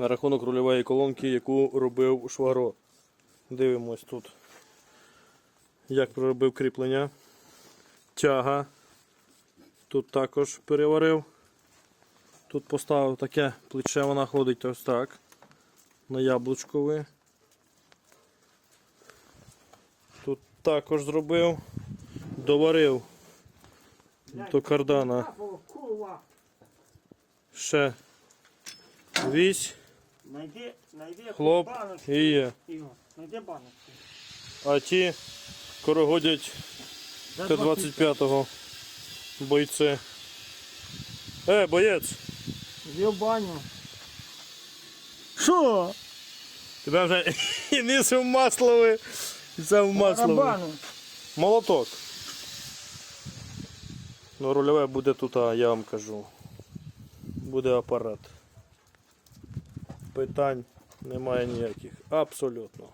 на рахунок рульової колонки, яку робив Швагро. Дивимось тут, як проробив кріплення. Тяга. Тут також переварив. Тут поставив таке плече, вона ходить ось так. На яблучкове. Тут також зробив. Доварив до кардана ще вісь, Найди, найди хлоп баночку. і є. Ігор, найди баночку. А ті корогодять Т-25 бойці. Е, боєць! Іди в баню. Що? Тебе вже і низ в маслове, і це в маслове. Барабану. Молоток. Ну, рульове буде тут, а я вам кажу. Буде апарат. Питань немає ніяких. Абсолютно.